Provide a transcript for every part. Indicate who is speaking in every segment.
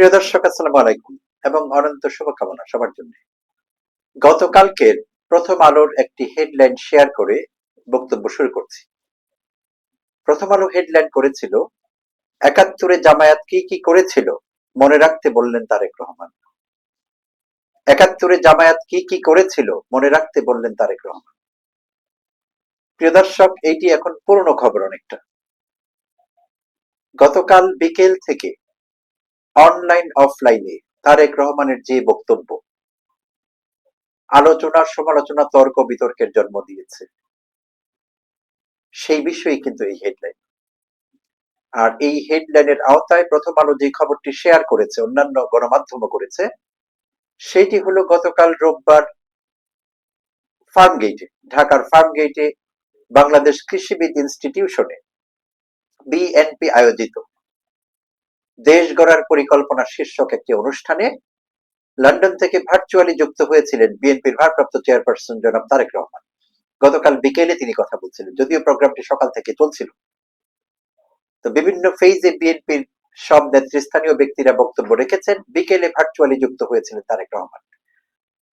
Speaker 1: প্রিয় দর্শক, আসসালামু আলাইকুম এবং অনন্ত শুভকামনা সবার জন্য। গতকালকের প্রথম আলোর একটি হেডলাইন শেয়ার করে বক্তব্য শুরু করছি। প্রথম আলো হেডলাইন করেছিল, একাত্তরে জামায়াত কি কি করেছিল মনে রাখতে বললেন তারেক রহমান। একাত্তরে জামায়াত কি কি করেছিল মনে রাখতে বললেন তারেক রহমান। প্রিয় দর্শক, এইটি এখন পুরনো খবর অনেকটা। গতকাল বিকেল থেকে অনলাইন অফলাইনে তারেক রহমানের যে বক্তব্য। আলোচনা, সমালোচনা, তর্ক, বিতর্কের জন্ম দিয়েছে। সেই বিষয়ে কিন্তু এই হেডলাইন আর এই হেডলাইনের আওতায় প্রথম আলো যে খবরটি শেয়ার করেছে, অন্যান্য গণমাধ্যমও করেছে, সেটি হলো গতকাল রোববার ফার্মগেটে ঢাকার ফার্মগেটে বাংলাদেশ কৃষিবিদ ইনস্টিটিউশনে বিএনপি আয়োজিত। দেশ গড়ার পরিকল্পনা শীর্ষক একটি অনুষ্ঠানে লন্ডন থেকে ভার্চুয়ালি যুক্ত হয়েছিলেন বিএনপির ভারপ্রাপ্ত চেয়ারপারসন জনাব তারেক রহমান। গতকাল বিকেলে তিনি কথা বলছিলেন, যদিও প্রোগ্রামটি সকাল থেকে চলছিল। তো বিভিন্ন ফেজে বিএনপির সব নেতৃস্থানীয় ব্যক্তিরা বক্তব্য রেখেছেন, বিকেলে ভার্চুয়ালি যুক্ত হয়েছিলেন তারেক রহমান।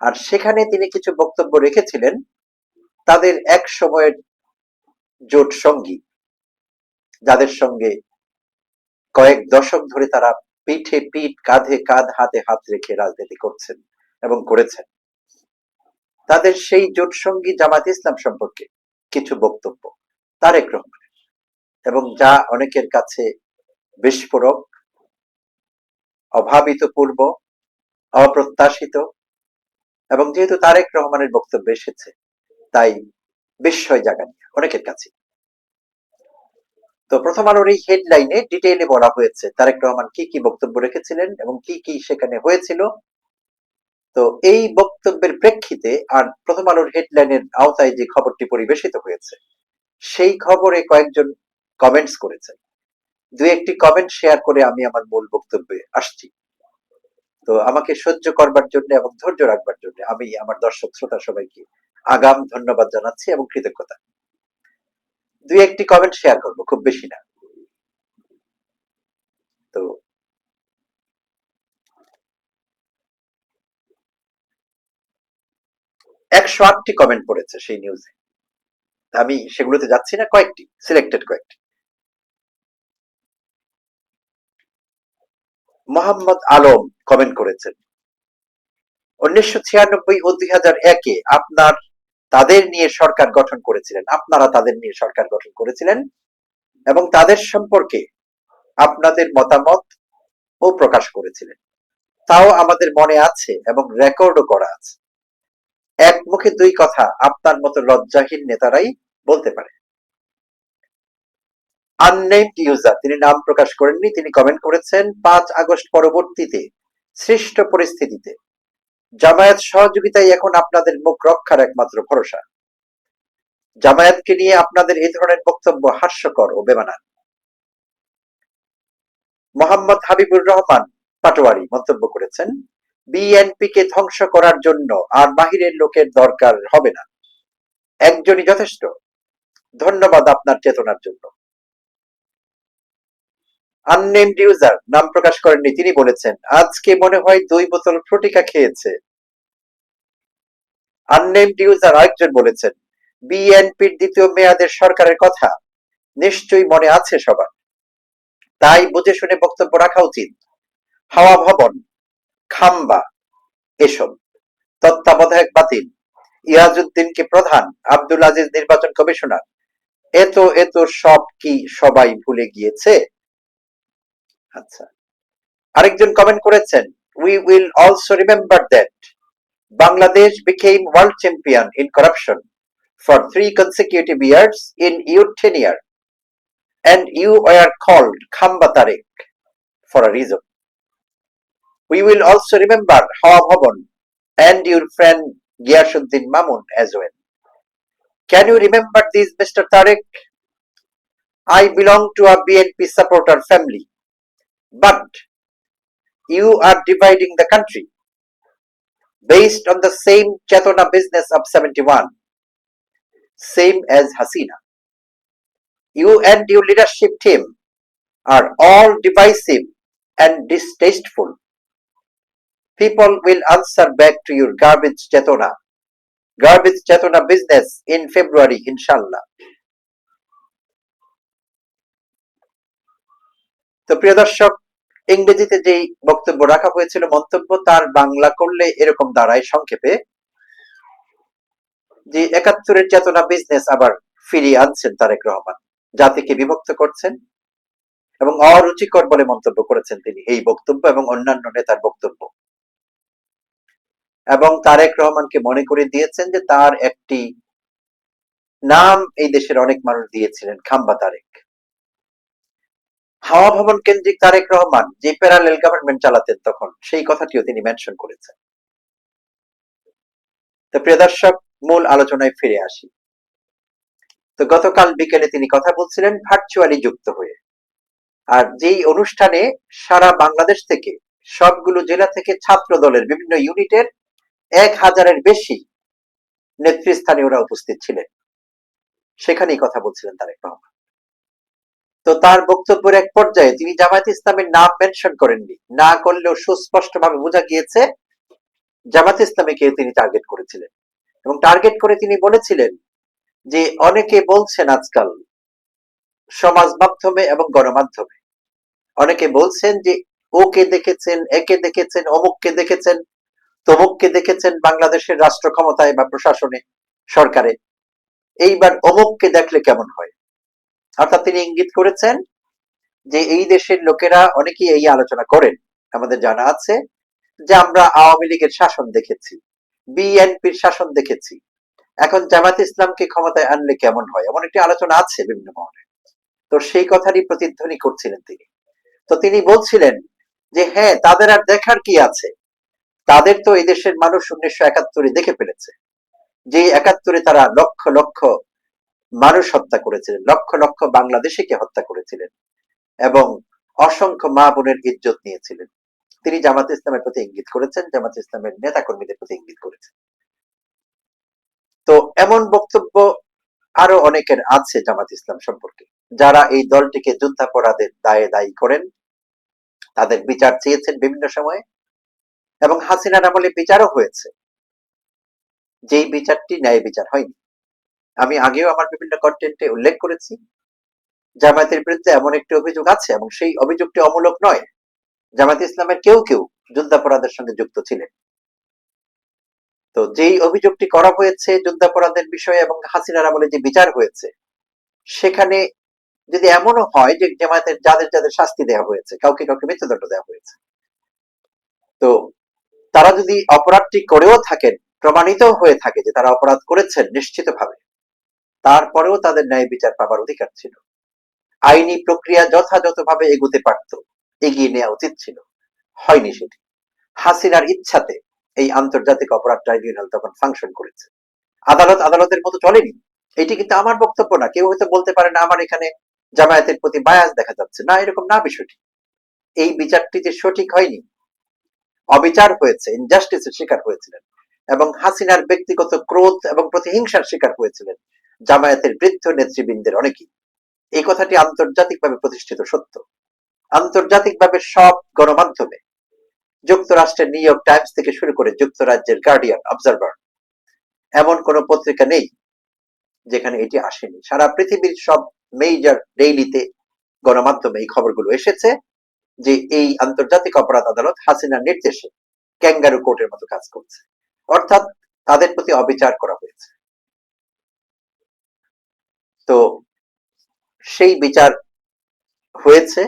Speaker 1: আর সেখানে তিনি কিছু বক্তব্য রেখেছিলেন তাদের এক সময়ের জোট সঙ্গী, যাদের সঙ্গে কয়েক দশক ধরে তারা পিঠে পিঠ, কাঁধে কাঁধ, হাতে হাত রেখে রাজনীতি করছেন এবং করেছেন। তাদের সেই জোট সঙ্গী জামাত ইসলাম সম্পর্কে কিছু বক্তব্য তারেক রহমানের এবং যা অনেকের কাছে বিস্ফোরক, অভাবিত পূর্ব, অপ্রত্যাশিত এবং যেহেতু তারেক রহমানের বক্তব্য এসেছে, তাই বিস্ময় জাগানি অনেকের কাছে। তো প্রথম আলোর এই হেডলাইনে ডিটেইলে বলা হয়েছে, তারেক রহমান কি কি বক্তব্য রেখেছিলেন এবং কি কি সেখানে হয়েছিল। তো এই বক্তব্যের প্রেক্ষিতে আর প্রথম আলোর হেডলাইনের আওতায় যে খবরটি পরিবেশিত হয়েছে, সেই খবরে কয়েকজন কমেন্টস করেছেন। দুই একটি কমেন্ট শেয়ার করে আমি আমার মূল বক্তব্যে আসছি। তো আমাকে সহ্য করবার জন্য এবং ধৈর্য রাখবার জন্য আমি আমার দর্শক শ্রোতা সবাইকে আগাম ধন্যবাদ জানাচ্ছি এবং কৃতজ্ঞতা। দুই একটি কমেন্ট শেয়ার করব, খুব বেশি না। তো একশো আটটি কমেন্ট পড়েছে সেই নিউজে আমি সেগুলোতে যাচ্ছি না, কয়েকটি সিলেক্টেড কয়েকটি। মোহাম্মদ আলম কমেন্ট করেছেন, উনিশশো ছিয়ানব্বই ও দুই হাজার একে আপনার তাদের নিয়ে সরকার গঠন করেছিলেন, আপনারা তাদের নিয়ে সরকার গঠন করেছিলেন এবং তাদের সম্পর্কে আপনাদের মতামত ও প্রকাশ করেছিলেন। তাও আমাদের মনে আছে এবং রেকর্ডও করা আছে। এক মুখে দুই কথা আপনার মতো লজ্জাহীন নেতারাই বলতে পারে। আননেমড ইউজার তিনি নাম প্রকাশ করেননি, তিনি কমেন্ট করেছেন, পাঁচ আগস্ট পরবর্তীতে সৃষ্ট পরিস্থিতিতে জামায়াত সহযোগিতাই এখন আপনাদের মুখ রক্ষার একমাত্র ভরসা। জামায়াতকে নিয়ে আপনাদের এই ধরনের বক্তব্য হাস্যকর ও বেমানান। মোহাম্মদ হাবিবুর রহমান পাটোয়ারি মন্তব্য করেছেন বিএনপি কে ধ্বংস করার জন্য আর বাহিরের লোকের দরকার হবে না। একজনই যথেষ্ট। ধন্যবাদ আপনার চেতনার জন্য। আননেমড ইউজার নাম প্রকাশ করেননি, তিনি বলেছেন, আজকে মনে হয় দুই বোতল ফ্রুটিকা খেয়েছে। আননেমড ইউজার আরেকজন বলেছেন বিএনপির দ্বিতীয় মেয়াদের সরকারের কথা, নিশ্চয়ই মনে আছে সবার। তাই বুঝে শুনে বক্তব্য রাখা উচিত। হাওয়া ভবন, খাম্বা, এসব। তত্ত্বাবধায়ক বাতিল। ইয়াজউদ্দিনকে প্রধান, আব্দুল আজিজ নির্বাচন কমিশনার। এত এত সব কি সবাই ভুলে গিয়েছে? আচ্ছা আরেকজন কমেন্ট করেছেন we will also remember that Bangladesh became world champion in corruption for three consecutive years in your tenure and you were called Khamba Tarek for a reason. We will also remember Hawa Bhavan and your friend Giyasuddin Mamun as well. Can you remember this, Mr. Tarek? I belong to a BNP supporter family, but you are dividing the country based on the same Chetona business of 71, same as Hasina. You and your leadership team are all divisive and distasteful. People will answer back to your garbage chetona, garbage chetona business in February, inshallah. তো প্রিয় দর্শক ইংরেজিতে যেই বক্তব্য রাখা হয়েছিল, মন্তব্য তার বাংলা করলে এরকম দাঁড়ায় সংক্ষেপে। যে একাত্তরের চেতনা বিজনেস আবার ফিরিয়ে আনছেন তারেক রহমান, জাতিকে বিভক্ত করছেন এবং অরুচিকর বলে মন্তব্য করেছেন তিনি এই বক্তব্য এবং অন্যান্য নেতার বক্তব্য। এবং তারেক রহমানকে মনে করে দিয়েছেন যে তার একটি নাম এই দেশের অনেক মানুষ দিয়েছিলেন, খাম্বা তারেক। হাওয়া ভবন কেন্দ্রিক তারেক রহমান, যে প্যারালেল গভর্নমেন্ট চালাতেন তখন, সেই কথাটিও তিনি মেনশন করেছেন। তো প্রিয় দর্শক, মূল আলোচনায় ফিরে আসি। তো গতকাল বিকেলে তিনি কথা বলছিলেন ভার্চুয়ালি যুক্ত হয়ে। আর যেই অনুষ্ঠানে সারা বাংলাদেশ থেকে সবগুলো জেলা থেকে ছাত্র দলের বিভিন্ন ইউনিটের এক হাজারের বেশি নেতৃস্থানীয়রা উপস্থিত ছিলেন। সেখানেই কথা বলছিলেন তারেক রহমান। তো তার বক্তব্যের এক পর্যায়ে তিনি জামায়াত ইসলামের নাম মেনশন করেননি। না করলেও সুস্পষ্টভাবে বোঝা গিয়েছে জামাত ইসলামীকে তিনি টার্গেট করেছিলেন। এবং টার্গেট করে তিনি বলেছিলেন যে অনেকে বলছেন আজকাল সমাজ মাধ্যমে এবং গণমাধ্যমে। অনেকে বলছেন যে ওকে দেখেছেন, একে দেখেছেন, অমুককে দেখেছেন, তমুককে দেখেছেন বাংলাদেশের রাষ্ট্র ক্ষমতায় বা প্রশাসনে, সরকারে। এইবার অমুককে দেখলে কেমন হয়? অর্থাৎ তিনি ইঙ্গিত করেছেন যে এই দেশের লোকেরা অনেকেই এই আলোচনা করেন। আমাদের জানা আছে যে আমরা আওয়ামী লীগের শাসন দেখেছি, বিএনপির শাসন দেখেছি। এখন জামাত ইসলামকে ক্ষমতায় আনলে কেমন হয়? এমন একটি আলোচনা আছে বিভিন্ন মহলে। তো সেই কথারই প্রতিধ্বনি করছিলেন তিনি। তো তিনি বলছিলেন যে হ্যাঁ তাদের আর দেখার কি আছে? তাদের তো এই দেশের মানুষ উনিশশো একাত্তরে দেখে ফেলেছে। যে একাত্তরে তারা লক্ষ লক্ষ মানুষ হত্যা করেছিলেন, লক্ষ লক্ষ বাংলাদেশিকে হত্যা করেছিলেন এবং অসংখ্য মা বোনের ইজ্জত নিয়েছিলেন। তিনি জামাত ইসলামের প্রতি ইঙ্গিত করেছেন, জামাত ইসলামের নেতা কর্মীদের প্রতি ইঙ্গিত করেছেন। তো এমন বক্তব্য আরও অনেকের আছে জামাত ইসলাম সম্পর্কে। যারা এই দলটিকে যুদ্ধাপরাধের দায়ে দায়ী করেন, তাদের বিচার চেয়েছেন বিভিন্ন সময়ে এবং হাসিনার আমলে বিচারও হয়েছে। যেই বিচারটি ন্যায় বিচার হয়নি। আমি আগেও আমার বিভিন্ন কন্টেন্টে উল্লেখ করেছি। জামায়াতের বিরুদ্ধে এমন একটি অভিযোগ আছে এবং সেই অভিযোগটি অমূলক নয়। জামায়াত ইসলামের কেউ কেউ যুদ্ধাপরাধের সঙ্গে যুক্ত ছিলেন। তো যেই অভিযোগটি করা হয়েছে যুদ্ধাপরাধের বিষয়ে এবং হাসিনার আমলে যে বিচার হয়েছে, সেখানে যদি এমনও হয় যে জামায়াতের যাদের যাদের শাস্তি দেওয়া হয়েছে, কাউকে কাউকে মৃত্যুদণ্ড দেওয়া হয়েছে, তো তারা যদি অপরাধটি করেও থাকেন প্রমাণিত হয়ে থাকে যে তারা অপরাধ করেছেন নিশ্চিতভাবে। তারপরেও তাদের ন্যায় বিচার পাবার অধিকার ছিল। আইনি প্রক্রিয়া যথাযথভাবে এগুতে পারত, এগিয়ে নেওয়া উচিত ছিল। হয়নি সেটি। হাসিনার ইচ্ছাতে এই আন্তর্জাতিক অপরাধ ট্রাইব্যুনাল তখন ফাংশন করেছে। আদালত আদালতের মতো চলেনি। এটি কিন্তু আমার বক্তব্য না। কেউ হয়তো বলতে পারে, না, আমার এখানে জামায়াতের প্রতি বায়াস দেখা যাচ্ছে। না, এরকম না বিষয়টি। এই বিচারটি যে সঠিক হয়নি, অবিচার হয়েছে ইনজাস্টিসের শিকার হয়েছিলেন এবং হাসিনার ব্যক্তিগত ক্রোধ এবং প্রতিহিংসার শিকার হয়েছিলেন। জামায়াতের বৃদ্ধ নেতৃবৃন্দের অনেকেই। এই কথাটি আন্তর্জাতিকভাবে প্রতিষ্ঠিত সত্য। আন্তর্জাতিকভাবে সব গণমাধ্যমে যুক্তরাষ্ট্রের নিউ ইয়র্ক টাইমস থেকে শুরু করে যুক্তরাজ্যের গার্ডিয়ান অবজারভার এমন কোন পত্রিকা নেই যেখানে এটি আসেনি। সারা পৃথিবীর সব মেজর ডেইলিতে গণমাধ্যমে এই খবরগুলো এসেছে যে এই আন্তর্জাতিক অপরাধ আদালত হাসিনার নির্দেশে ক্যাঙ্গারু কোর্টের মতো কাজ করছে। অর্থাৎ তাদের প্রতি অবিচার করা হয়েছে। তো সেই বিচার হয়েছে।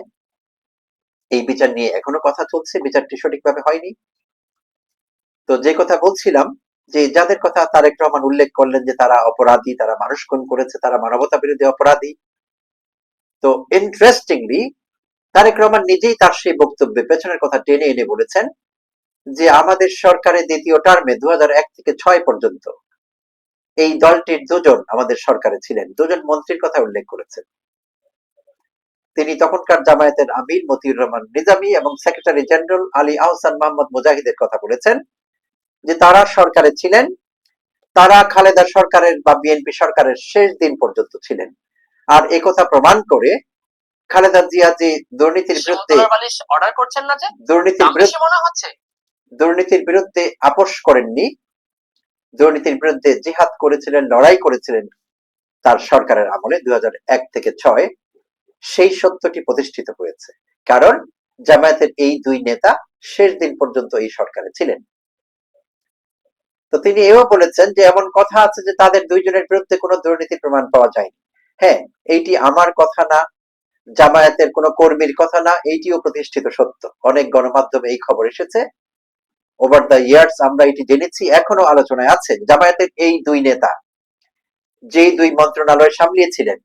Speaker 1: এই বিচার নিয়ে এখনও কথা চলছে। বিচারটি সঠিকভাবে হয়নি। তো যে কথা বলছিলাম, যে যাদের কথা তারেক রহমান উল্লেখ করলেন যে তারা অপরাধী, তারা মানুষ খুন করেছে, তারা মানবতা বিরোধী অপরাধী, তো ইন্টারেস্টিংলি তারেক রহমান নিজেই তার সেই বক্তব্যে পেছনের কথা টেনে এনে বলেছেন যে আমাদের সরকারের দ্বিতীয় টার্মে দু হাজার এক থেকে ছয় পর্যন্ত এই দলটির দুজন আমাদের সরকারে ছিলেন। দুজন মন্ত্রীর কথা উল্লেখ করেছেন। তিনি তখনকার জামায়াতের আমির মতিউর রহমান নিজামী এবং সেক্রেটারি জেনারেল আলী আহসান মোহাম্মদ মুজাহিদের কথা বলেছেন যে তারা সরকারে ছিলেন তারা খালেদা সরকারের বা বিএনপি সরকারের শেষ দিন পর্যন্ত ছিলেন। আর একথা প্রমাণ করে খালেদা জিয়া যে দুর্নীতির বিরুদ্ধে
Speaker 2: অর্ডার করছেন না যে?
Speaker 1: দুর্নীতির বিরুদ্ধে
Speaker 2: মনে হচ্ছে?
Speaker 1: দুর্নীতির বিরুদ্ধে আপোষ করেননি দুর্নীতির বিরুদ্ধে জিহাদ করেছিলেন, লড়াই করেছিলেন তার সরকারের আমলে দুই থেকে ছয়, সেই সত্যটি প্রতিষ্ঠিত হয়েছে। কারণ জামায়াতের এই দুই নেতা শেষ দিন পর্যন্ত এই সরকারে ছিলেন। তো তিনি এও বলেছেন যে, এমন কথা আছে যে, তাদের দুইজনের বিরুদ্ধে কোনো দুর্নীতির প্রমাণ পাওয়া যায়নি। হ্যাঁ এইটি আমার কথা না, জামায়াতের কোনো কর্মীর কথা না, এইটিও প্রতিষ্ঠিত সত্য। অনেক গণমাধ্যমে এই খবর এসেছে। ওভার দ্য ইয়ার্স আমরা এটি জেনেছি, এখনও আলোচনায় আছে। জামায়াতের এই দুই নেতা যেই দুই মন্ত্রণালয় সামলিয়েছিলেন,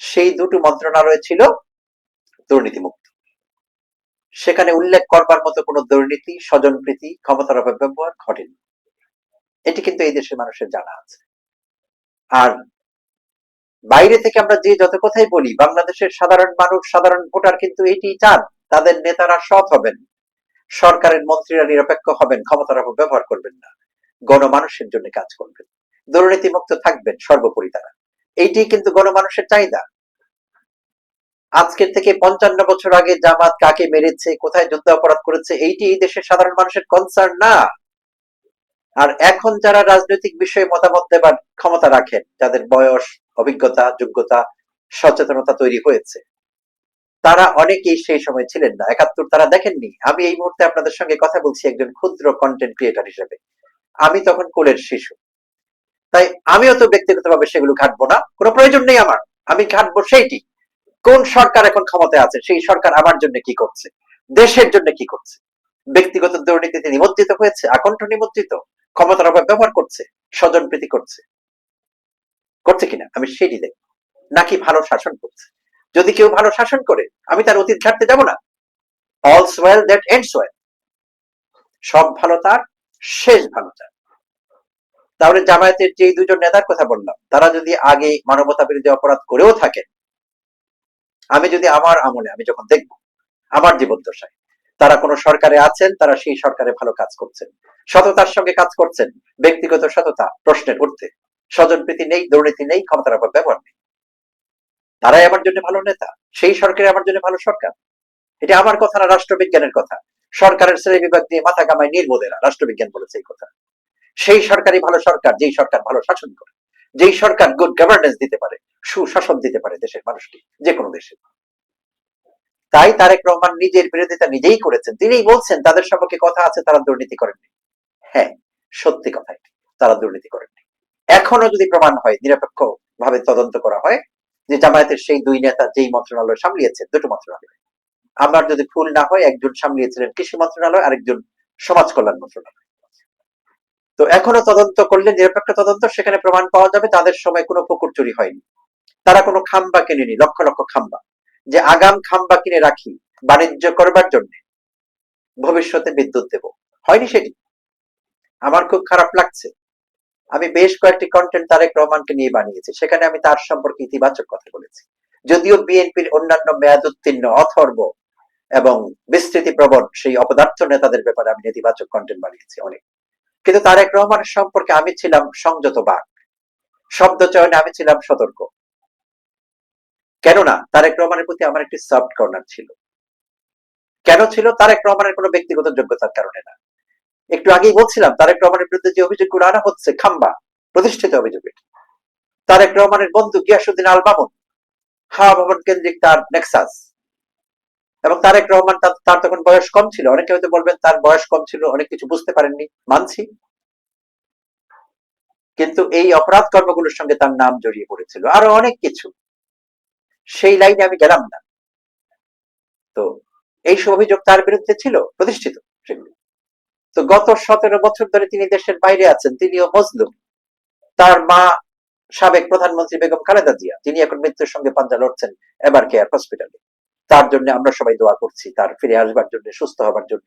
Speaker 1: সেই দুটো মন্ত্রণালয় ছিল দুর্নীতিমুক্ত। সেখানে উল্লেখ করবার মতো কোনো দুর্নীতি, স্বজনপ্রীতি, ক্ষমতার অপব্যবহার ঘটেনি। এটি কিন্তু এই দেশের মানুষের জানা আছে। আর বাইরে থেকে আমরা যে যত কথাই বলি, বাংলাদেশের সাধারণ মানুষ, সাধারণ ভোটার কিন্তু এটি চান, তাদের নেতারা সৎ হবেন। সরকারের মন্ত্রীরা নিরপেক্ষ হবেন, ক্ষমতার অপব্যবহার করবেন না। গণমানুষের জন্য কাজ করবেন। দুর্নীতিমুক্ত থাকবেন সর্বোপরি তারা। এইটি কিন্তু গণমানুষের চাহিদা। আজকের থেকে পঞ্চান্ন বছর আগে জামাত কাকে মেরেছে, কোথায় যুদ্ধ অপরাধ করেছে, এইটি এই দেশের সাধারণ মানুষের কনসার্ন না। আর এখন যারা রাজনৈতিক বিষয়ে মতামত দেবার ক্ষমতা রাখেন, যাদের বয়স, অভিজ্ঞতা, যোগ্যতা, সচেতনতা তৈরি হয়েছে তারা অনেকেই সেই সময় ছিলেন না। একাত্তর তারা দেখেননি। আমি এই মুহূর্তে আপনাদের সঙ্গে কথা বলছি একজন ক্ষুদ্র কন্টেন্ট ক্রিয়েটার হিসেবে। আমি তখন কোলের শিশু। তাই আমিও তো ব্যক্তিগতভাবে সেগুলো ঘাটবো না। কোনো প্রয়োজন নেই আমার। আমি ঘাটবো সেইটি। কোন সরকার এখন ক্ষমতায় আছে? সেই সরকার আমার জন্য কি করছে? দেশের জন্য কি করছে? ব্যক্তিগত দুর্নীতিতে নিমজ্জিত হয়েছে? আকণ্ঠ নিমজ্জিত? ক্ষমতার অভাব ব্যবহার করছে? স্বজন প্রীতি করছে? করছে কিনা? আমি সেটি দেখব। নাকি ভালো শাসন করছে? যদি কেউ ভালো শাসন করে, আমি তার অতীত ঘাটতে যাব না। All's well that ends well সব ভালো তার, শেষ ভালো তার। তাহলে জামায়াতের যে দুজন নেতার কথা বললাম, তারা যদি আগে মানবতা বিরোধী অপরাধ করেও থাকেন, আমি যদি আমার আমলে, আমি যখন দেখব, আমার জীবদ্দশায়, তারা কোন সরকারে আছেন, তারা সেই সরকারে ভালো কাজ করছেন। সততার সঙ্গে কাজ করছেন, ব্যক্তিগত সততা প্রশ্নের ঊর্ধ্বে। স্বজনপ্রীতি নেই, দুর্নীতি নেই, ক্ষমতার ব্যবহার নেই। তারাই আমার জন্য ভালো নেতা, সেই সরকারে আমার জন্য ভালো সরকার। এটা আমার কথা না, রাষ্ট্রবিজ্ঞানের কথা। সরকারের শ্রেণি বিভাগ দিয়ে মাথা কামায় নির্বোধেরা রাষ্ট্রবিজ্ঞান বলেছে এই কথা। সেই সরকারই ভালো সরকার, যেই সরকার ভালো শাসন করে। যেই সরকার গুড গভর্নেন্স দিতে পারে, সুশাসন দিতে পারে দেশের মানুষকে, যে কোনো দেশে। তাই তারেক রহমান নিজের বিরোধিতা নিজেই করেছেন। তিনিই বলছেন, তাদের সম্পর্কে কথা আছে, তারা দুর্নীতি করেননি। হ্যাঁ সত্যি কথা তারা দুর্নীতি করেননি। এখনও যদি প্রমাণ হয় নিরপেক্ষ ভাবে তদন্ত করা হয় যে জামায়াতের সেই দুই নেতা যেই মন্ত্রণালয় সামলিয়েছেন দুটো মন্ত্রণালয়। আমার যদি ভুল না হয় একজন সামলিয়েছিলেন কৃষি মন্ত্রণালয়, আরেকজন সমাজ কল্যাণ মন্ত্রণালয়। তো এখনও তদন্ত করলে, নিরপেক্ষ তদন্ত, সেখানে প্রমাণ পাওয়া যাবে তাদের সময় কোনো পুকুর চুরি হয়নি। তারা কোনো খাম্বা কিনেনি, লক্ষ লক্ষ খাম্বা। যে আগাম খাম্বা কিনে রাখি, বাণিজ্য করবার জন্য, ভবিষ্যতে বিদ্যুৎ দেব। হয়নি সেটি। আমার খুব খারাপ লাগছে। আমি বেশ কয়েকটি কন্টেন্ট তারেক রহমানকে নিয়ে বানিয়েছি, সেখানে আমি তার সম্পর্কে ইতিবাচক কথা বলেছি। যদিও বিএনপির অন্যান্য মেয়াদ উত্তীর্ণ অথর্ব এবং বিস্তৃতি প্রবণ সেই অপদার্থ নেতাদের ব্যাপারে আমি নেতিবাচক কন্টেন্ট বানিয়েছি অনেক। কিন্তু তারেক রহমানের সম্পর্কে আমি ছিলাম সংযত বাক শব্দ চয়নে আমি ছিলাম সতর্ক। কেননা তারেক রহমানের প্রতি আমার একটি সফট কর্নার ছিল। কেন ছিল? তারেক রহমানের কোনো ব্যক্তিগত যোগ্যতার কারণে না। একটু আগেই বলছিলাম, তারেক রহমানের বিরুদ্ধে যে অভিযোগগুলো আনা হচ্ছে, খাম্বা, প্রতিষ্ঠিত অভিযোগ। তারেক রহমানের বন্ধু গিয়াসুদ্দিন আল মামুন হাওয়া ভবন কেন্দ্রিক তার নেক্সাস। এবং তারেক রহমান তার তখন বয়স কম ছিল, অনেকে হয়তো বলবেন তার বয়স কম ছিল, অনেক কিছু বুঝতে পারেননি, মানছি। কিন্তু এই অপরাধ কর্মগুলোর সঙ্গে তার নাম জড়িয়ে পড়েছিল, আরও অনেক কিছু। সেই লাইনে আমি গেলাম না। তো এই সব অভিযোগ তার বিরুদ্ধে ছিল, প্রতিষ্ঠিত সেগুলো। তো গত সতেরো বছর ধরে তিনি দেশের বাইরে আছেন, তিনিও মজলুম। তার মা সাবেক প্রধানমন্ত্রী বেগম খালেদা জিয়া, তিনি এখন মৃত্যুর সঙ্গে পাঞ্জা লড়ছেন এবার কেয়ার হসপিটালে। তার জন্য আমরা সবাই দোয়া করছি, তার ফিরে আসবার জন্য, সুস্থ হবার জন্য।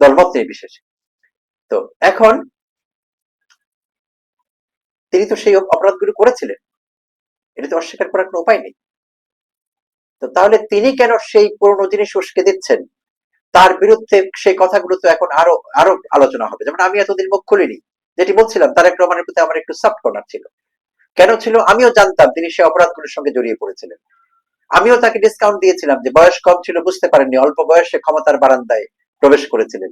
Speaker 1: দলমত নির্বিশেষে তো এখন তিনি তো সেই অপরাধগুলো করেছিলেন। এটা তো অস্বীকার করার কোনো উপায় নেই। তো তাহলে তিনি কেন সেই পুরনো জিনিস উস্কে দিচ্ছেন? তার বিরুদ্ধে সেই কথাগুলো তো এখন আরও আরও আলোচনা হবে। যেমন আমি এতদিন মুখ খুলিনি, যেটি বলছিলাম, তারেক রহমানের প্রতি আমার একটু সফট কর্নার ছিল। কেন ছিল? আমিও জানতাম তিনি সেই অপরাধগুলোর সঙ্গে জড়িয়ে পড়েছিলেন। আমিও তাকে ডিসকাউন্ট দিয়েছিলাম যে বয়স কম ছিল, বুঝতে পারেননি, অল্প বয়সে ক্ষমতার বারান্দায় প্রবেশ করেছিলেন।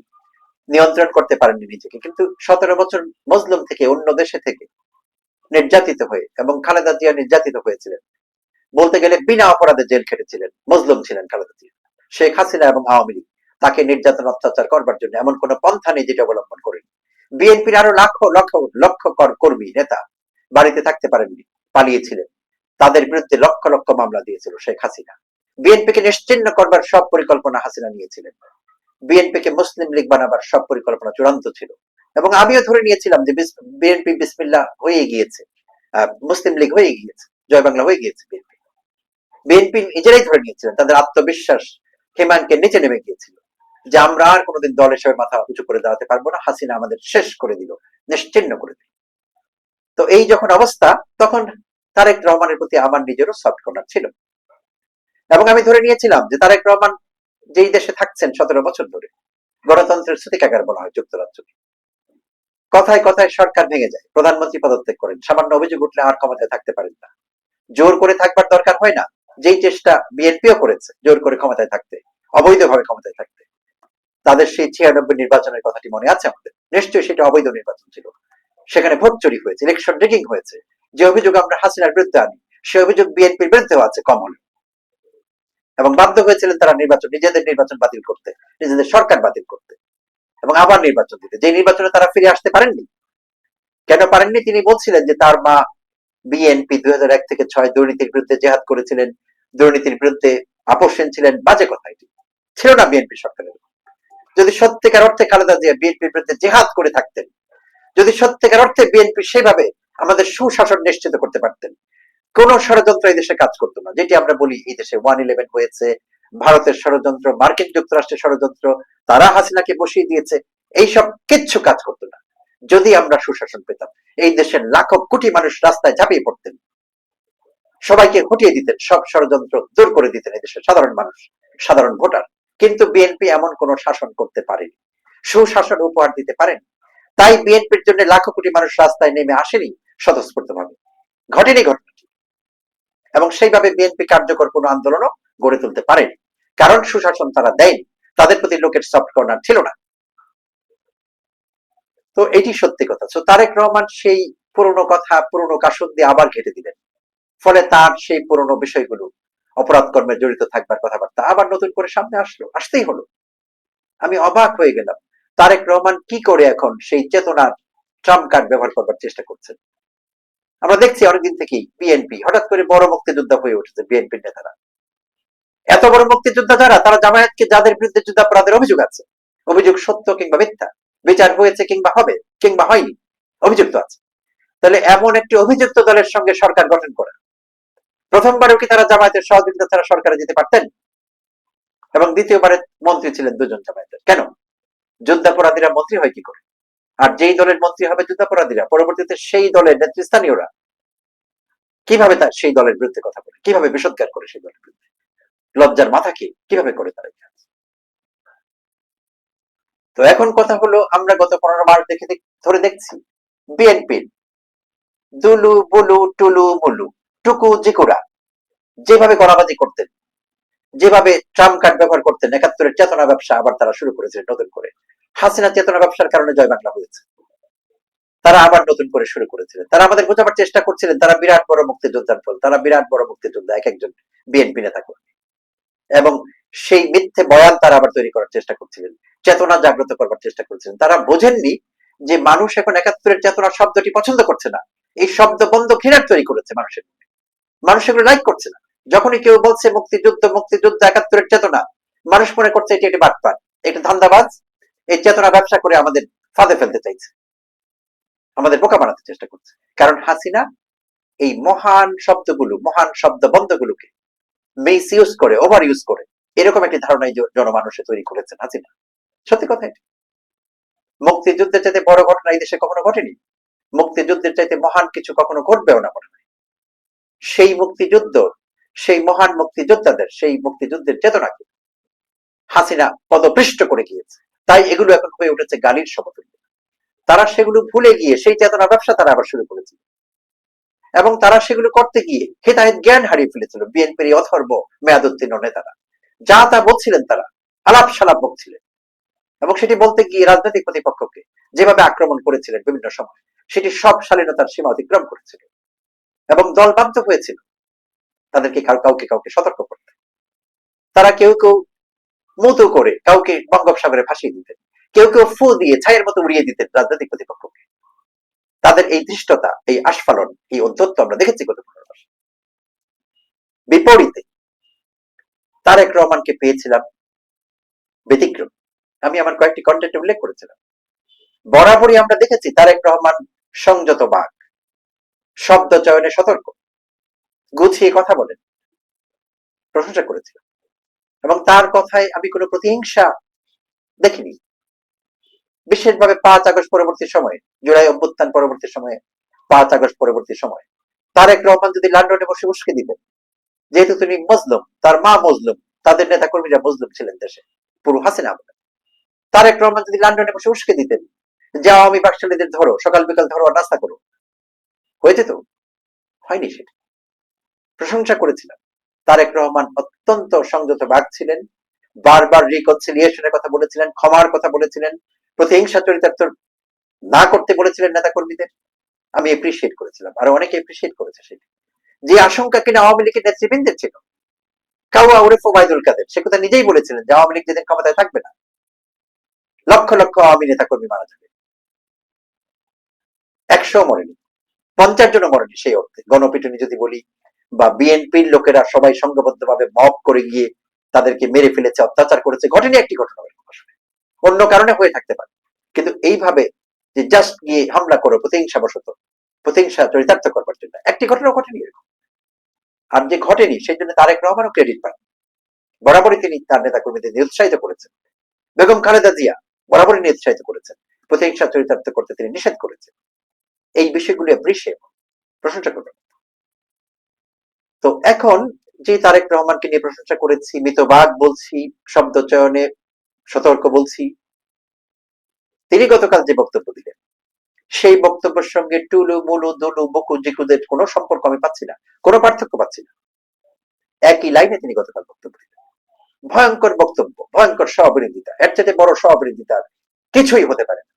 Speaker 1: নিয়ন্ত্রণ করতে পারেননি নিজেকে। কিন্তু সতেরো বছর মজলুম থেকে, অন্য দেশে থেকে নির্যাতিত হয়ে এবং খালেদা জিয়া নির্যাতিত হয়েছিলেন। বলতে গেলে বিনা অপরাধে জেল খেটেছিলেন, মজলুম ছিলেন খালেদা জিয়া। শেখ হাসিনা এবং আওয়ামী লীগ। তাকে নির্যাতন, অত্যাচার করবার জন্য। এমন কোন পন্থা নেই যেটা অবলম্বন করেন। বিএনপির আরও লাখ, লক্ষ লক্ষ কর্মী, নেতা বাড়িতে থাকতে পারেননি, পালিয়েছিলেন। তাদের বিরুদ্ধে লক্ষ লক্ষ মামলা দিয়েছিল শেখ হাসিনা। বিএনপিকে নিশ্চিন্ন করবার সব পরিকল্পনা হাসিনা নিয়েছিলেন। বিএনপিকে মুসলিম লীগ বানাবার সব পরিকল্পনা চূড়ান্ত ছিল। এবং আমিও ধরে নিয়েছিলাম যে বিএনপি বিসমিল্লা হয়ে গিয়েছে। মুসলিম লীগ হয়ে গিয়েছে। জয় বাংলা হয়ে গিয়েছে বিএনপি। বিএনপি নিজেরাই ধরে নিয়েছিলেন, তাদের আত্মবিশ্বাস হেমানকে নিচে নেমে গিয়েছিল। যে আমরা আর কোনোদিন দল হিসেবে মাথা উঁচু করে দাঁড়াতে পারব না। হাসিনা আমাদের শেষ করে দিল, নিশ্চিন্ন করে দিল। তো এই যখন অবস্থা, তখন তারেক রহমানের প্রতি আমার নিজেরও সফট কর্নার ছিল। এবং আমি ধরে নিয়েছিলাম যে তারেক রহমান যেই দেশে থাকছেন সতেরো বছর ধরে, গণতন্ত্রের সূতিকাগার বলা হয় যুক্তরাজ্যকে কথায় কথায় সরকার ভেঙে যায়, প্রধানমন্ত্রী পদত্যাগ করেন, সামান্য অভিযোগ উঠলে আর ক্ষমতায় থাকতে পারেন না। জোর করে থাকবার দরকার হয় না, যেই চেষ্টা বিএনপিও করেছে, জোর করে ক্ষমতায় থাকতে, অবৈধভাবে ক্ষমতায় থাকতে। তাদের সেই ছিয়ানব্বই নির্বাচনের কথাটি মনে আছে আমাদের? নিশ্চয়ই সেটা অবৈধ নির্বাচন ছিল। সেখানে ভোট চুরি হয়েছে ইলেকশন রিগিং হয়েছে। যে অভিযোগ আমরা হাসিনার বিরুদ্ধে আনি, সে অভিযোগ বিএনপির বিরুদ্ধেও আছে কম হলে এবং বাধ্য হয়েছিলেন তারা নির্বাচন, নিজেদের নির্বাচন বাতিল করতে, নিজেদের সরকার বাতিল করতে। এবং আবার নির্বাচন দিতে। যে নির্বাচনে তারা ফিরে আসতে পারেননি। কেন পারেননি? তিনি বলছিলেন যে তার মা বিএনপি দুই হাজার এক থেকে ছয় দুর্নীতির বিরুদ্ধে জেহাদ করেছিলেন। দুর্নীতির বিরুদ্ধে আপোষহীন ছিলেন। বাজে কথা এটি। ছিল না বিএনপি সরকারের যদি সত্যিকার অর্থে খালেদা জিয়া বিএনপির বিরুদ্ধে জেহাদ করে থাকতেন, যদি সত্যিকার অর্থে বিএনপি সেভাবে আমাদের সুশাসন নিশ্চিত করতে পারতেন, কোন ষড়যন্ত্র এই দেশে কাজ করতো না। যেটি আমরা বলি এই দেশে ওয়ান ইলেভেন হয়েছে, ভারতের ষড়যন্ত্র, মার্কিন যুক্তরাষ্ট্রের ষড়যন্ত্র, তারা হাসিনাকে বসিয়ে দিয়েছে, এইসব কিচ্ছু কাজ করতো না। যদি আমরা সুশাসন পেতাম, এই দেশের লাখো কোটি মানুষ রাস্তায় ঝাঁপিয়ে পড়তেন, সবাইকে হটিয়ে দিতেন, সব ষড়যন্ত্র দূর করে দিতেন এই দেশের সাধারণ মানুষ, সাধারণ ভোটার। কিন্তু বিএনপি এমন কোন শাসন করতে পারেনি। সুশাসন উপহার দিতে পারেন। তাই বিএনপির জন্য লাখো কোটি মানুষ রাস্তায় নেমে আসেনি স্বতঃস্ফূর্ত ভাবে ঘটেনি ঘটনাটি। এবং সেইভাবে বিএনপি কার্যকর কোনো আন্দোলনও গড়ে তুলতে পারেনি। কারণ সুশাসন তারা দেয়নি। তাদের প্রতি লোকের সফট কর্নার ছিল না। তো এটি সত্যি কথা। তো তারেক রহমান সেই পুরনো কথা, পুরনো কাসন দিয়ে আবার ঘেটে দিলেন। ফলে তার সেই পুরনো বিষয়গুলো অপরাধ কর্মে জড়িত থাকবার কথাবার্তা আবার নতুন করে সামনে আসলো, আসতেই হলো। আমি অবাক হয়ে গেলাম, তারেক রহমান কি করে এখন সেই চেতনার ট্রাম্প কার্ড ব্যবহার করবার চেষ্টা করছেন? আমরা দেখছি অনেকদিন থেকেই বিএনপি হঠাৎ করে বড় মুক্তিযোদ্ধা হয়ে উঠেছে বিএনপির নেতারা। এত বড় মুক্তিযোদ্ধা যারা, তারা জামায়াতকে যাদের বিরুদ্ধে যুদ্ধাপরাধের অভিযোগ আছে, অভিযোগ সত্য কিংবা মিথ্যা, বিচার হয়েছে কিংবা হবে, কিংবা হয়নি, অভিযুক্ত আছে। তাহলে এমন একটি অভিযুক্ত দলের সঙ্গে সরকার গঠন করা প্রথমবারও কি তারা জামায়াতের সহযোগিতা ছাড়া সরকারে যেতে পারতেন? এবং দ্বিতীয়বারে মন্ত্রী ছিলেন দুজন জামায়াতের। কেন? যুদ্ধাপরাধীরা মন্ত্রী হয় কি করে? আর যেই দলের মন্ত্রী হবে যুদ্ধাপরাধীরা, পরবর্তীতে সেই দলের নেতৃস্থানীয়রা কীভাবে তার সেই দলের বিরুদ্ধে কথা বলে? কীভাবে বিষোদ্গার করে সেই দলের বিরুদ্ধে? লজ্জার মাথা কি? কীভাবে করে তারা তো এখন কথা হলো, আমরা গত পনেরো মাস দেখে ধরে দেখছি, বিএনপির দুলু, বুলু, টুলু, মুলু। টুকু জিকুরা। যেভাবে গণাবাজি করতেন, যেভাবে ট্রাম্প কার্ড ব্যবহার করতেন, একাত্তরের চেতনা ব্যবসা আবার তারা শুরু করেছিলেন নতুন করে। হাসিনা চেতনা ব্যবসার কারণে জয় বাংলা হয়েছে। তারা আবার নতুন করে শুরু করেছিলেন তারা আমাদের বোঝাবার চেষ্টা করছিলেন, তারা বিরাট বড় মুক্তিযোদ্ধার ফল, তারা বিরাট বড় মুক্তিযোদ্ধা, এক একজন বিএনপি নেতা কর্মী। এবং সেই মিথ্যে বয়ান তারা আবার তৈরি করার চেষ্টা করছিলেন, চেতনা জাগ্রত করবার চেষ্টা করছিলেন। তারা বোঝেননি যে মানুষ এখন একাত্তরের চেতনা শব্দটি পছন্দ করছে না। এই শব্দ বন্ধ ঘৃণার তৈরি করেছে মানুষের। মনে। মানুষ এগুলো লাইক করছে না। যখনই কেউ বলছে মুক্তিযুদ্ধ মুক্তিযুদ্ধ একাত্তরের চেতনা, মানুষ মনে করছে এটি একটি বাটপাট একটি ধান্দাবাজ। এই চেতনা ব্যবসা করে আমাদের ফাঁদে ফেলতে চাইছে। আমাদের বোকা বানাতে চেষ্টা করছে। কারণ হাসিনা এই মহান শব্দগুলো, মহান শব্দ বন্ধগুলোকে মিস ইউজ করে ওভার ইউজ করে, এরকম একটি ধারণাই জনমানুষে তৈরি করেছেন হাসিনা। সত্যি কথা এটি। মুক্তিযুদ্ধের চাইতে বড় ঘটনা এই দেশে কখনো ঘটেনি। মুক্তিযুদ্ধের চাইতে মহান কিছু কখনো ঘটবেও না হয়। সেই মুক্তিযুদ্ধ, সেই মহান মুক্তিযোদ্ধাদের, সেই মুক্তিযুদ্ধের চেতনাকে হাসিনা পদপৃষ্ট করে গিয়েছে। তাই এগুলো এখন হয়ে উঠেছে গালির সমতুল্য। তারা সেগুলো ভুলে গিয়ে সেই চেতনা ব্যবসা তারা আবার শুরু করেছে এবং তারা সেগুলো করতে গিয়ে হেদায়ত জ্ঞান হারিয়ে ফেলেছিল বিএনপির অথর্ব মেয়াদোত্তীর্ণ নেতারা। যা তা বলছিলেন তারা আলাপ সালাপ বকছিলেন এবং সেটি বলতে গিয়ে রাজনৈতিক প্রতিপক্ষকে যেভাবে আক্রমণ করেছিলেন বিভিন্ন সময়, সেটি সব শালীনতার সীমা অতিক্রম করেছিল। এবং দল বাধ্য হয়েছিল তাদেরকে কাউকে কাউকে সতর্ক করতে। তারা কেউ কেউ মুতো করে কাউকে বঙ্গোপসাগরে ভাসিয়ে দিতেন। কেউ কেউ ফু দিয়ে ছায়ের মতো উড়িয়ে দিতেন রাজনৈতিক প্রতিপক্ষকে। তাদের এই দৃষ্টতা এই আস্ফালন, এই অধ্যত্ব আমরা দেখেছি গত পনেরো মাসে বিপরীতে তারেক রহমানকে পেয়েছিলাম ব্যতিক্রম। আমি আমার কয়েকটি কন্টেন্টে উল্লেখ করেছিলাম। বরাবরই আমরা দেখেছি তারেক রহমান সংযত বাঘ। শব্দ চয়নে সতর্ক। গুছিয়ে কথা বলেন। প্রশংসা করেছিলাম এবং তার কথায় আমি কোনো প্রতিহিংসা দেখিনি। বিশেষভাবে পাঁচ আগস্ট পরবর্তী সময়ে, জুলাই অভ্যুত্থান পরবর্তী সময়ে, পাঁচ আগস্ট পরবর্তী সময়ে। তারেক রহমান যদি লন্ডনে বসে উস্কে দিতেন যেহেতু তিনি মজলুম, তার মা মজলুম, তাদের নেতা কর্মীরা মজলুম ছিলেন দেশে, পুরো হাসিনা আমলে তারেক রহমান যদি লন্ডনে বসে উস্কে দিতেন, যাও আমি বাকশালীদের ধরো, সকাল বিকাল ধরো নাস্তা করো হয়েছে তো? হয়নি সেটা। প্রশংসা করেছিলাম। তারেক রহমান অত্যন্ত সংযত বাঘ ছিলেন। বারবার রিকনসিলিয়েশনের কথা বলেছিলেন, ক্ষমার কথা বলেছিলেন, প্রতিহিংসা চরিতার্থ না করতে বলেছিলেন নেতা কর্মীদের আমি এপ্রিসিয়েট করেছিলাম। আর অনেকে এপ্রিসিয়েট করেছে সেটা। যে আশঙ্কা কিনা আওয়ামী লীগের নেতৃবৃন্দের ছিল, কাউয়া ওরে ফোবায়দুল কাদের, সে কথা নিজেই বলেছিলেন যে আওয়ামী লীগ যেদিন ক্ষমতায় থাকবে না, লক্ষ লক্ষ আওয়ামী নেতা কর্মী মারা যাবে। একশো মরেনি। পঞ্চাশ জনও মরেনি সেই অর্থে। গণপিটুনি যদি বলি, বা বিএনপির লোকেরা সবাই সংঘবদ্ধভাবে মব করে গিয়ে তাদেরকে মেরে ফেলেছে, অত্যাচার করেছে, ঘটেনি একটি ঘটনা অন্য কারণে হয়ে থাকতে পারে। কিন্তু এইভাবে যে জাস্ট গিয়ে হামলা করো প্রতিহিংসা বশত প্রতিহিংসা চরিতার্থ করবার জন্য, একটি ঘটনা ঘটেনি এরকম। আর যে ঘটেনি, সেই জন্য তারেক রহমানও ক্রেডিট পান বরাবরই তিনি তার নেতা কর্মীদের নিরুৎসাহিত করেছেন। বেগম খালেদা জিয়া বরাবরই নিরুৎসাহিত করেছেন। প্রতিহিংসা চরিতার্থ করতে তিনি নিষেধ করেছেন। এই বিষয়গুলি অ্যাপ্রিসিয়েট প্রশংসা করবেন। তো এখন যে তারেক রহমানকে নিয়ে প্রশংসা করেছি মিতবাগ বলছি, শব্দ চয়নে সতর্ক বলছি, তিনি গতকাল যে বক্তব্য দিলেন, সেই বক্তব্যের সঙ্গে টুলু, মুলু, দুলু, বকু, জিকুদের কোনো সম্পর্ক আমি পাচ্ছি না, কোনো পার্থক্য পাচ্ছি না। একই লাইনে তিনি গতকাল বক্তব্য দিলেন। ভয়ঙ্কর বক্তব্য, ভয়ঙ্কর স্ববিরোধিতা এর চাইতে বড় স্ববিরোধিতা কিছুই হতে পারে না।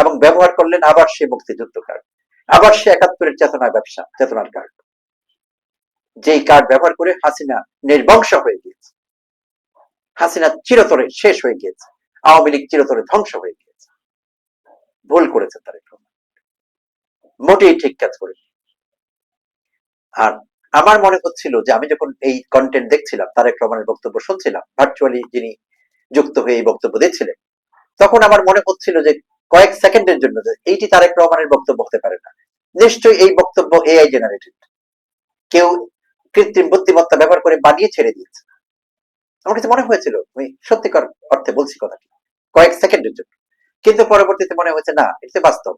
Speaker 1: এবং ব্যবহার করলেন আবার সে মুক্তিযুদ্ধ কার্ড আবার সে একাত্তরের চেতনার ব্যবসা, চেতনার কার্ড যেই কার্ড ব্যবহার করে হাসিনা নির্বংশ হয়ে গিয়েছে। হাসিনা চিরতরে শেষ হয়ে গিয়েছে। আওয়ামী লীগ চিরতরে ধ্বংস হয়ে গিয়েছে। ভুল করেছে রহমান মোটেই ঠিক কাজ করে আর আমার মনে হচ্ছিল যে আমি যখন এই কন্টেন্ট দেখছিলাম, তারেক রহমানের বক্তব্য শুনছিলাম ভার্চুয়ালি যিনি যুক্ত হয়ে এই বক্তব্য দিচ্ছিলেন, তখন আমার মনে হচ্ছিল যে কয়েক সেকেন্ডের জন্য এইটি তারেক রহমানের বক্তব্য হতে পারে না। নিশ্চয়ই এই বক্তব্য এআই জেনারেটেড কেউ কৃত্রিম বুদ্ধিমত্তা ব্যবহার করে বানিয়ে ছেড়ে দিয়েছে। আমার কাছে মনে হয়েছিল, আমি সত্যিকার অর্থে বলছি কথাটি, কয়েক সেকেন্ডের জন্য। কিন্তু পরবর্তীতে মনে হয়েছে, না, এটা বাস্তব।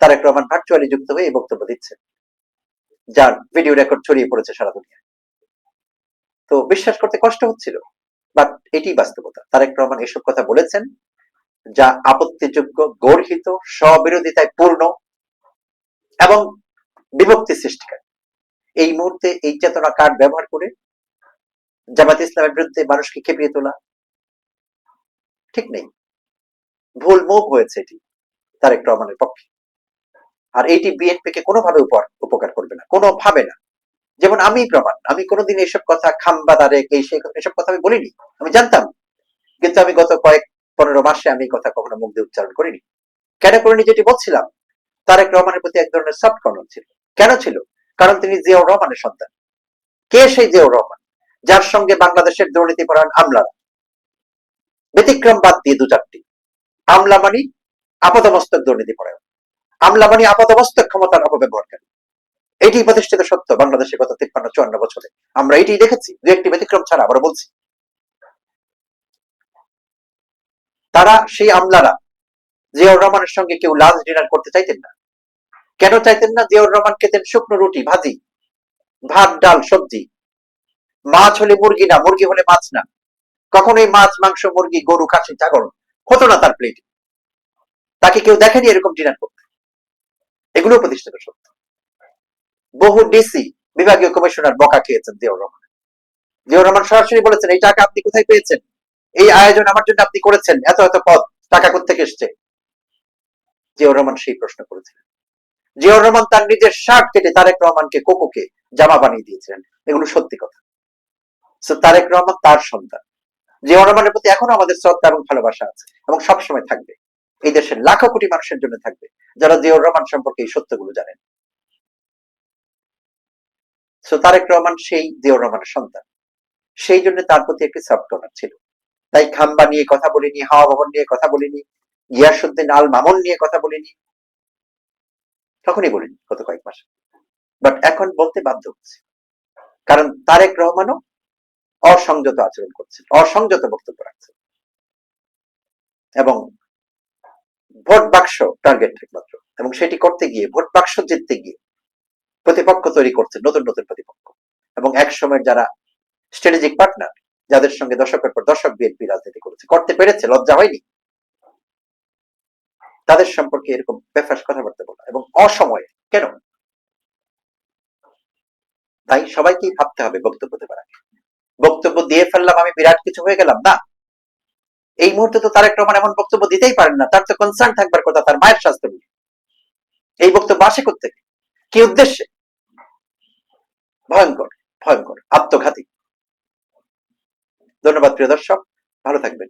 Speaker 1: তারেক রহমান ভার্চুয়ালি যুক্ত হয়ে এই বক্তব্য দিচ্ছে যার ভিডিও রেকর্ড ছড়িয়ে পড়েছে সারা দুনিয়ায়। তো বিশ্বাস করতে কষ্ট হচ্ছিল বাট এটি বাস্তবতা। তারেক রহমান এসব কথা বলেছেন যা আপত্তিযোগ্য, গর্হিত, স্ববিরোধিতায় পূর্ণ এবং বিভক্তি সৃষ্টিকারী। এই মুহূর্তে এই চেতনা কার্ড ব্যবহার করে জামাত ইসলামের বিরুদ্ধে মানুষকে খেপিয়ে তোলা? ঠিক নেই। ভুল মুভ হয়েছে এটি, তারেক রহমানের পক্ষে। আর এইটি বিএনপি কে কোনোভাবে উপকার করবে না, কোনোভাবে না। যেমন আমি প্রমাণ, আমি কোনোদিন এসব কথা খাম্বা তারেক এই এসব কথা আমি বলিনি, আমি জানতাম। কিন্তু আমি গত কয়েক পনেরো মাসে আমি কথা কখনো মুখ দিয়ে উচ্চারণ করিনি। কেন করিনি যেটি বলছিলাম? তারেক রহমানের প্রতি এক ধরনের সফট কর্নার ছিল। কেন ছিল? কারণ তিনি জিয়াউর রহমানের সন্তান। কে সেই জিয়াউর রহমান? যার সঙ্গে বাংলাদেশের দুর্নীতি পরায়ণ আমলারা ব্যতিক্রম বাদ দিয়ে দু চারটি। আমলা মানি আপাতমস্তক দুর্নীতি পরায়ণ। আমলা মানি আপাতমস্তক ক্ষমতার অপব্যবহারকারী। এটি প্রতিষ্ঠিত সত্য বাংলাদেশে গত তিপ্পান্ন চুয়ান্ন বছরে। আমরা এটি দেখেছি। দু একটি ব্যতিক্রম ছাড়া আমরা বলছি। তারা সেই আমলারা। জিয়াউর রহমানের সঙ্গে কেউ লাঞ্চ ডিনার করতে চাইতেন না। কেন চাইতেন না? জিয়াউর রহমান খেতেন শুকনো রুটি, ভাজি, ভাত, ডাল, সবজি। মাছ হলে মুরগি না, মুরগি হলে মাছ না। কখনোই মাছ, মাংস, মুরগি, গরু, খাসি, ছাগল হতো না তার প্লেটে তাকে কেউ দেখেনি এরকম ডিনার করতে। এগুলো প্রতিষ্ঠিত সত্য। বহু ডিসি বিভাগীয় কমিশনার বকা খেয়েছেন জিয়াউর রহমান। জিয়াউর রহমান সরাসরি বলেছেন, এই টাকা আপনি কোথায় পেয়েছেন? এই আয়োজন আমার জন্য আপনি করেছেন, এত এত পদ, টাকা কোথেকে এসছে? জিয়াউর রহমান সেই প্রশ্ন করেছিলেন। জিয়াউর রহমান তার নিজের শার্ট কেটে তারেক রহমানকে কোকোকে জামা বানিয়ে দিয়েছিলেন। এগুলো সত্যি কথা। তারেক রহমান তার সন্তান। জিয়াউর রহমানের প্রতি এখনও আমাদের শ্রদ্ধা এবং ভালোবাসা আছে এবং সবসময় থাকবে। এই দেশের লাখো কোটি মানুষের জন্য থাকবে যারা জিয়াউর রহমান সম্পর্কে এই সত্যগুলো জানেন। তারেক রহমান সেই জিয়াউর রহমানের সন্তান। সেই জন্য তার প্রতি একটি সফট কর্নার ছিল। তাই খাম্বা নিয়ে কথা বলিনি, হাওয়া ভবন নিয়ে কথা বলিনি গিয়াসুদ্দিন আল মামুন নিয়ে কথা বলিনি। তখনই বলিনি, গত কয়েক মাস। বাট এখন বলতে বাধ্য হচ্ছে। কারণ তারেক রহমানও অসংযত আচরণ করছেন, অসংযত বক্তব্য রাখছেন। এবং ভোট বাক্স টার্গেট একমাত্র এবং সেটি করতে গিয়ে, ভোট বাক্স জিততে গিয়ে প্রতিপক্ষ তৈরি করছে, নতুন নতুন প্রতিপক্ষ। এবং এক সময়ের যারা স্ট্র্যাটেজিক পার্টনার যাদের সঙ্গে দশকের পর দশক বিএনপি রাজনীতি করেছে। করতে পেরেছে, লজ্জা হয়নি? তাদের সম্পর্কে এরকম বেফাস কথাবার্তা বলা এবং অসময়ে, কেন? তাই সবাইকেই ভাবতে হবে বক্তব্য দেবার আগে। বক্তব্য দিয়ে ফেললাম, আমি বিরাট কিছু হয়ে গেলাম, না। এই মুহূর্তে তো তারেক রহমান এমন বক্তব্য দিতেই পারেন না, তার তো কনসার্ন থাকবার কথা, তার মায়ের স্বাস্থ্য নিয়ে। এই বক্তব্য আসে থেকে কি উদ্দেশ্যে? ভয়ঙ্কর ভয়ঙ্কর, আত্মঘাতী। ধন্যবাদ প্রিয় দর্শক। ভালো থাকবেন।